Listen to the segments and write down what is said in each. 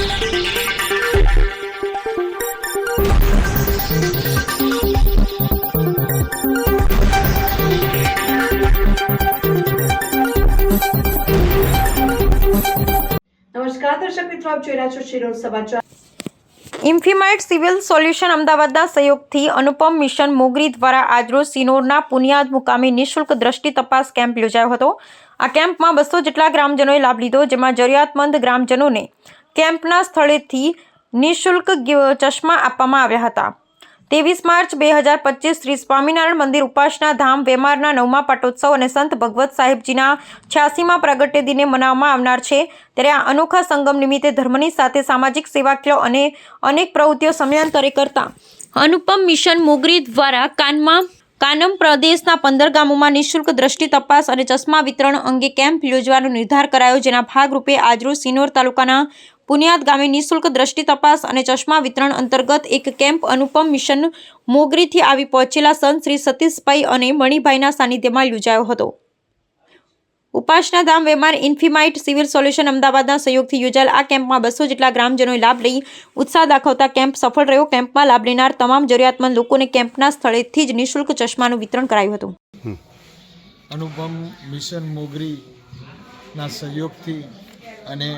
નમસ્કાર ઇન્ફીમાઇટ civil solution અમદાવાદના સહયોગથી અનુપમ મિશન મોગરી દ્વારા આજરોજ સિનોરના પુનિયાદ મુકામે નિઃશુલ્ક દ્રષ્ટિ તપાસ કેમ્પ યોજાયો હતો. આ કેમ્પમાં બસો જેટલા ગ્રામજનોએ લાભ લીધો, જેમાં જરૂરિયાતમંદ ગ્રામજનોને કેમ્પના સ્થળેથી નિઃશુલ્ક ચશ્મા આપવામાં આવ્યા હતા. ત્રેવીસ માર્ચ બે હજાર પચીસ શ્રી સ્વામિનારાયણ મંદિર ઉપાસના ધામ વેમારના નવમા પાટોત્સવ અને સંત ભગવત સાહેબજીના છ્યાસીમાં પ્રગટ્ય દિને મનાવવામાં આવનાર છે. ત્યારે આ અનોખા સંગમ નિમિત્તે ધર્મની સાથે સામાજિક સેવાકીય અને અનેક પ્રવૃત્તિઓ સમયાંતરે કરતા અનુપમ મિશન મોગરી દ્વારા કાનમાં, કાનમ પ્રદેશના પંદર ગામોમાં નિઃશુલ્ક દ્રષ્ટિ તપાસ અને ચશ્મા વિતરણ અંગે કેમ્પ યોજવાનો નિર્ધાર કરાયો, જેના ભાગરૂપે આજરોજ સિનોર તાલુકાના પુનિયાદ ગામે નિઃશુલ્ક દ્રષ્ટિ તપાસ અને ચશ્મા વિતરણ અંતર્ગત એક કેમ્પ અનુપમ મિશન મોગરીથી આવી પહોંચેલા સંત શ્રી સતીશભાઈ અને મણિભાઈના સાનિધ્યમાં યોજાયો હતો. ઉપાસના ધામ વેમાર ઇન્ફીમાઇટ સિવિલ સોલ્યુશન અમદાવાદના સહયોગથી યોજાયેલ આ કેમ્પમાં બસો જેટલા ગ્રામજનોએ લાભ લઈ ઉત્સાહ દાખવતા કેમ્પ સફળ રહ્યો. કેમ્પમાં લાભ લેનાર તમામ જરૂરિયાતમંદ લોકોને કેમ્પના સ્થળેથી જ નિઃશુલ્ક ચશ્માનું વિતરણ કરાયું હતું. અનુપમ મિશન મોગરીના સહયોગથી અને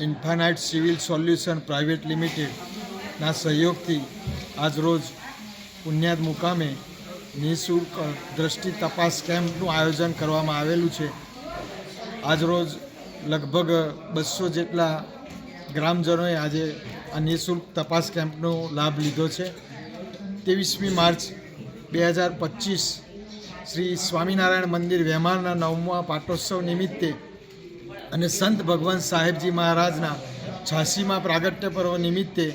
ઇન્ફાનાઇટ સિવિલ સોલ્યુશન પ્રાઇવેટ લિમિટેડના સહયોગથી આજરોજ પુન્યાદ મુકામે નિઃશુલ્ક દ્રષ્ટિ તપાસ કેમ્પનું આયોજન કરવામાં આવેલું છે. આજરોજ લગભગ બસો જેટલા ગ્રામજનોએ આજે આ નિઃશુલ્ક તપાસ કેમ્પનો લાભ લીધો છે. ત્રેવીસમી માર્ચ બે હજાર પચીસ શ્રી સ્વામિનારાયણ મંદિર વેમારના નવમા પાટોત્સવ નિમિત્તે અને સંત ભગવાન સાહેબજી મહારાજના ઝાંસીમાં પ્રાગટ્ય પર્વ નિમિત્તે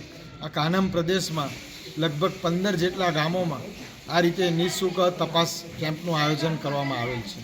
આ કાનમ પ્રદેશમાં લગભગ પંદર જેટલા ગામોમાં આ રીતે નિઃશુલ્ક તપાસ કેમ્પનું આયોજન કરવામાં આવેલ છે.